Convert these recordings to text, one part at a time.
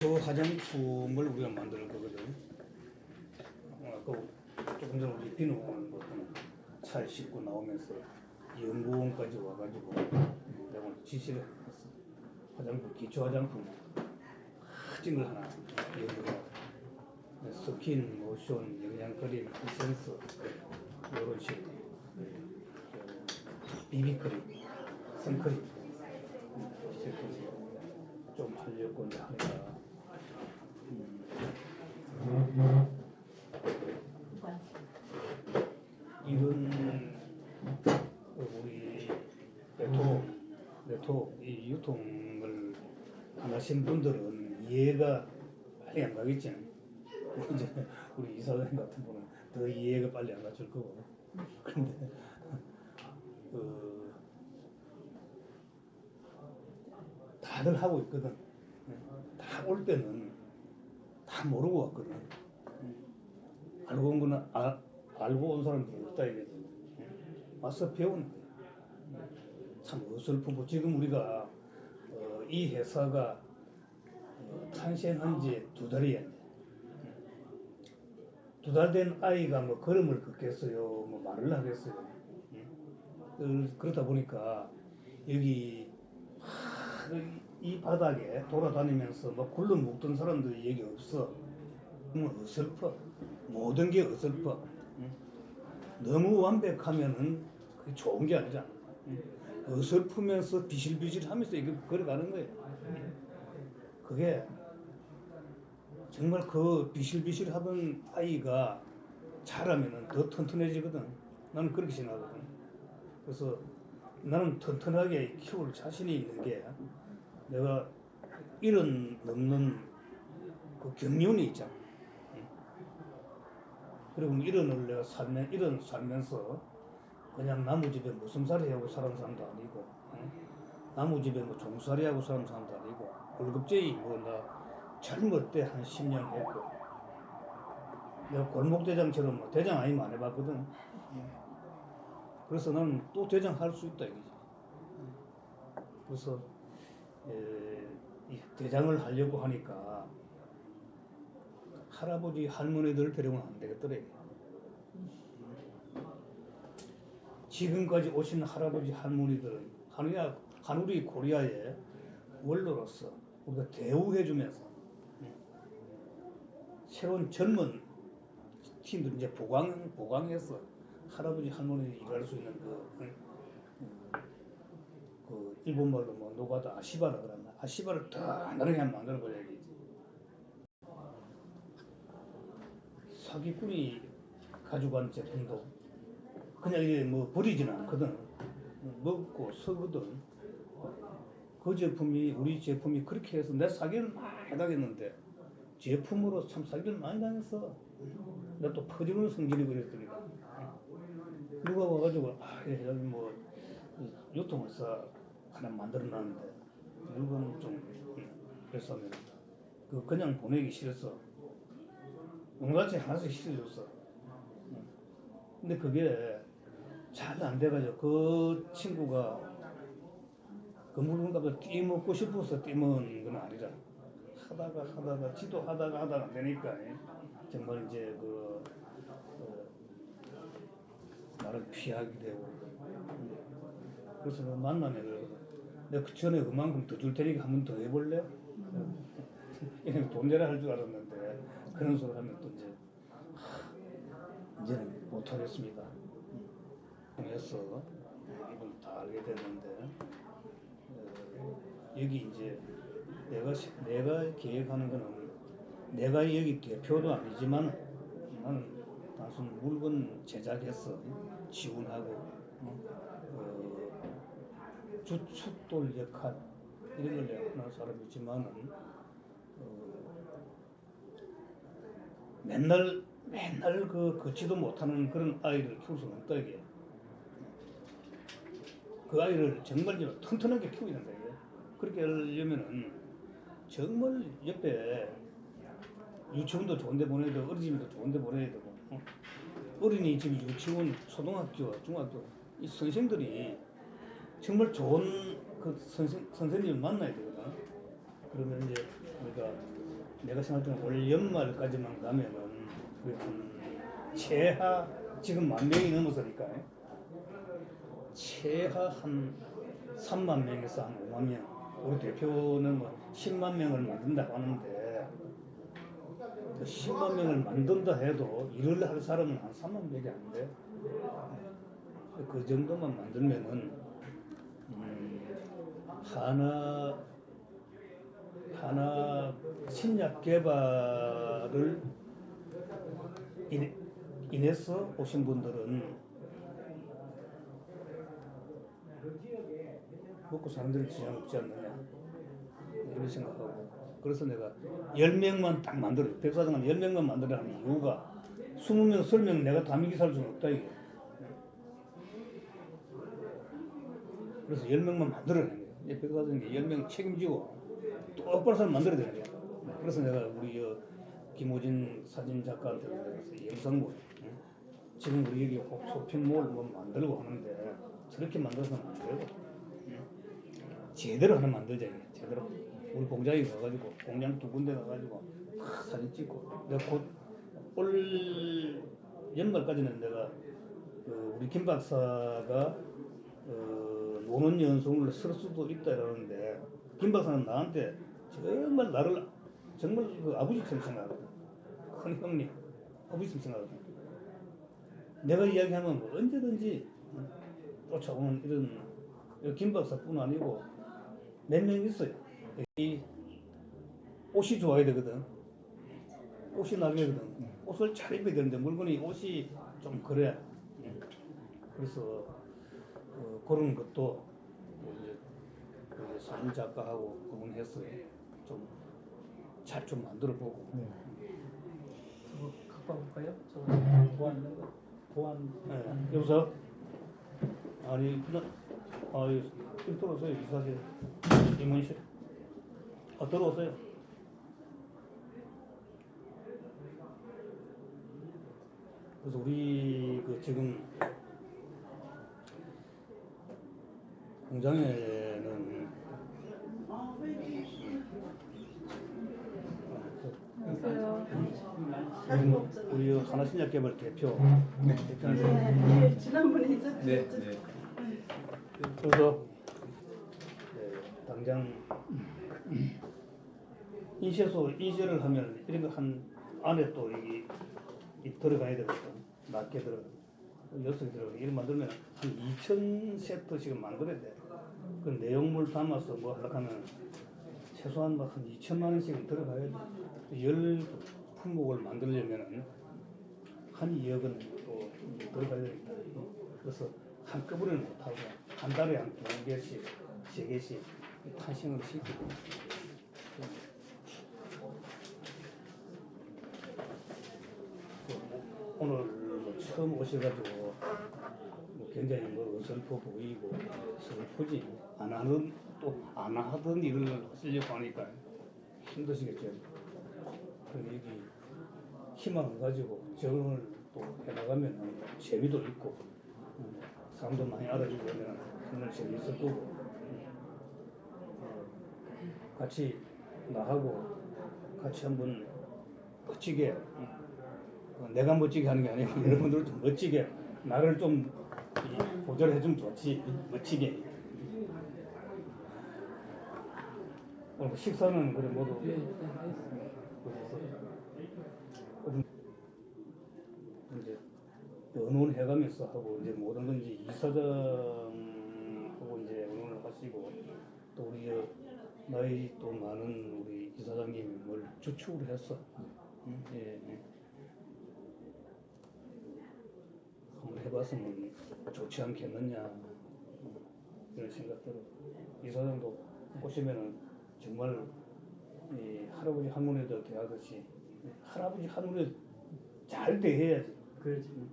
그 화장품을 우리가 만들 거거든. 어, 그 조금 전에 우리 비누 오는 거 차에 싣고 나오면서 연구원까지 와가지고 내가 지시를 했어. 화장품, 기초 화장품 커진 걸 하나. 스킨, 로션, 영양크림, 에센스 이런 식으로 비비크림, 선크림 좀 하려고 하니까 이런 우리 네트워크, 네트워크 이 유통을 안 하신 분들은 이해가 빨리 안 가겠지. 이제 우리 이사장님 같은 분은 더 이해가 빨리 안 가줄 거고. 그런데 그 다들 하고 있거든. 다 올 때는 다 모르고 왔거든. 알고 온 거는 아, 알고 온 사람들은 없다 이거지. 와서 배우는 거야. 참 어설프고 지금 우리가 어, 이 회사가 어, 탄생한 지 두 달이야. 두달 된 아이가 뭐 걸음을 걷겠어요, 뭐 말을 하겠어요. 응? 그러다 보니까 여기 하, 이 바닥에 돌아다니면서 막 굴러 묵던 사람들이 여기 없어. 너무 어설퍼. 모든 게 어설퍼. 응? 너무 완벽하면은 그게 좋은 게 아니잖아. 응? 어설프면서 비실비실하면서 이게 걸어가는 거예요. 그게 정말 그 비실비실하던 아이가 자라면은 더 튼튼해지거든. 나는 그렇게 생각하거든. 그래서 나는 튼튼하게 키울 자신이 있는 게 내가 이런 넘는 그 경륜이 있잖아. 응. 그리고 이런을 내가 살면 이런 살면서 그냥 나무 집에 무슨 살이 하고 사는 사람도 아니고 응? 나무 집에 뭐 종살이 하고 사는 사람도 아니고 월급제이 뭐나 젊을 때 한 10년 했고 내가 골목대장처럼 뭐 대장 아니면 안 해봤거든 그래서 나는 또 대장 할 수 있다 이거지 그래서 에, 이 대장을 하려고 하니까 할아버지 할머니들 데려오면 안 되겠더래 지금까지 오신 할아버지 할머니들은 한우야 한우리 코리아의 원로로서 우리가 대우해주면서 새로운 젊은 팀들 이제 보강 보강해서 할아버지 할머니 일할 수 있는? 그 일본 말로 뭐 노가다 아시바라 그러나 아시바를 더 나르게 만들어 버려야지. 사기꾼이 가져간 제품도 그냥 이게 뭐 버리지는 않거든. 먹고 쓰거든. 그 제품이 우리 제품이 그렇게 해서 내 사기를 많이 당했는데 제품으로 참 사기를 많이 당했어. 내가 또 퍼지는 성질이 그랬으니까. 누가 와가지고 아 예, 여기 뭐 유통회사 하나 만들어놨는데 물건 좀 그래서 그 그냥 보내기 싫었어. 뭔가지 하나씩 실어줬어. 근데 그게 잘 안 돼가지고 그 친구가 그 물건 값을 띠먹고 싶어서 띠먹은 건 아니라 하다가 하다가 지도 하다가 하다가 안 되니까 정말 이제 그 어, 나를 피하게 되고 그래서 그 만나면 그러거든. 내가 그 전에 그만큼 더 줄 테니까 한 번 더 해볼래? 그냥 돈 내라 할 줄 알았는데 그런 소리 하면 또 이제 하, 이제는 못하겠습니다. 통해서 이걸 다 알게 됐는데 어, 여기 이제 내가 시- 내가 계획하는 거는 내가 여기 대표도 아니지만 나는 단순 물건 제작해서 지원하고 어, 어, 주춧돌 역할 이런 걸 내가 하는 사람이지만은 어, 맨날 맨날 그 걷지도 못하는 그런 아이를 키울 수는 없다 이게. 그 아이를 정말 좀 튼튼하게 키워야 된다 이게. 그렇게 하려면은 정말 옆에 유치원도 좋은데 보내야 되고 어린이집도 좋은데 보내야 되고 어? 어린이집 유치원 초등학교 중학교 이 선생들이 정말 좋은 그 선생 선생님을 만나야 되거든. 그러면 이제 우리가 내가 생각할 때는 올 연말까지만 가면은 최하 지금 만 명이 넘어서니까 최하 한 3만 명에서 한 5만 명 우리 대표는 뭐 10만 명을 만든다고 하는데 그 10만 명을 만든다 해도 일을 할 사람은 한 3만 명이 안 돼. 그 정도만 만들면은 음, 하나 하나 신약 개발을 인, 인해서 오신 분들은 먹고 사는 데는 지장 없지 않느냐 이런 생각하고. 그래서 내가 10명만 딱 만들어요 백사장은 10명만 만들어라는 이유가 20명, 30명 내가 살 수는 없다 이게. 그래서 10명만 만들어야 되는 거예요 백사장이 10명 책임지고 똑바로 사람 만들어야 되는 거야 그래서 내가 우리 여 김호진 사진 작가한테 영상물 응? 지금 우리 여기 쇼핑몰 뭐 만들고 하는데 저렇게 만들어서는 안 되고 응? 제대로 하나 만들자 이게 제대로 우리 공장에 가가지고 공장 두 군데 가가지고 막 사진 찍고 내가 곧올 연말까지는 내가 그 우리 김 박사가 어, 노는 연속을 쓸 수도 있다 이러는데 김 박사는 나한테 정말 나를 정말 그 아버지처럼 생각하거든 큰 형님 아버지처럼 생각하거든 내가 이야기하면 뭐 언제든지 쫓아오는 이런 김 박사뿐 아니고 몇 명 있어요. 이 옷이 좋아야 되거든. 옷이 나게 되거든. 옷을 잘 입어야 되는데 물건이 옷이 좀 그래. 그래서 어, 그런 것도 뭐 이제 그 사진 작가하고 공헌해서 좀잘좀 만들어 보고. 저거 갖고 와볼까요? 저거 거. 도안. 네. 여보세요? 아니, 그냥, 좀 들어오세요, 이사실. 이문실. 아, 들어오세요. 그래서 우리 그 지금 공장에는. 지금 우리 하나신약개발 대표 대표한테 네, 지난번에 있었죠. 네, 네. 그래서 네, 당장 인쇄소 인쇄를 하면 이런 거 한 안에 또 이, 이 들어가야 되거든 낮게 들어 여섯 개 들어가 이런 만들면 한 2천 세트씩은 만들어야 돼. 그 내용물 담아서 뭐 하려고 하면 최소한 뭐한 2천만 원씩은 들어가야 돼. 열 품목을 만들려면은 한 2억은 또 들어가야 되니까. 그래서 한꺼번에는 못하고 한 달에 한 두 개씩, 세 개씩 탄생을 시키고. 또 오늘 뭐 처음 오셔가지고 뭐 굉장히 뭐 어설퍼 보이고 슬프지 안 하는 또 안 하던 일을 하시려고 하니까 힘드시겠죠. 그래서 여기 희망을 가지고 적응을 또 해나가면 재미도 있고 음, 사람도 많이 알아주고 그러면 정말 재미있을 거고 음, 어, 같이 나하고 같이 한번 어, 내가 멋지게 하는 게 아니고 여러분들도 좀 멋지게 나를 좀 이, 보절해주면 좋지 멋지게 오늘 식사는 그래 모두 네, 네, 이제 의논 해가면서 하고 이제 모든 건 이제 이사장하고 이제 의논을 하시고 또 우리 저 나이 또 많은 우리 이사장님을 주축으로 했어. 응? 예, 예. 한번 해봤으면 좋지 않겠느냐 이런 생각대로 이사장도 보시면은 정말 이 할아버지 할머니들 대하듯이 할아버지 할머니 잘 대해야지 그렇지.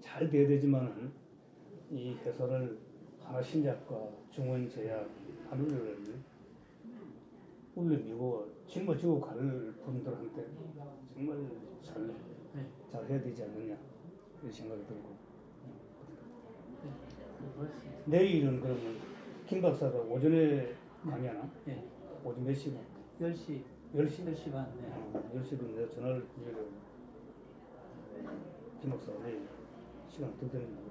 잘 돼야 되지만은 이 회사를 하나신약과 중원제약 하늘을 울려미고 짊어지고 갈 분들한테 정말 잘, 네. 잘 해야 되지 않느냐 이런 생각이 들고. 내일은 그러면 김 박사가 오전에 강의하나? 네, 오전 몇 시간? 10시 10시? 10시 반. 네. 어, 10시로 내가 전화를 드리고 김 박사 내일 시간 더 되는 거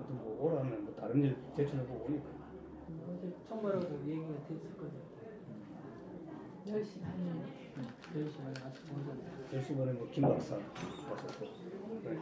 어떤 뭐 오라면 뭐 다른 일 제출해보고 오니까 어제 총괄하고 얘기가 됐을 거예요. 10시 반이에요. 10시 반에 와서 오잖아요. 10시 반에 뭐김 박사 왔었고 그래.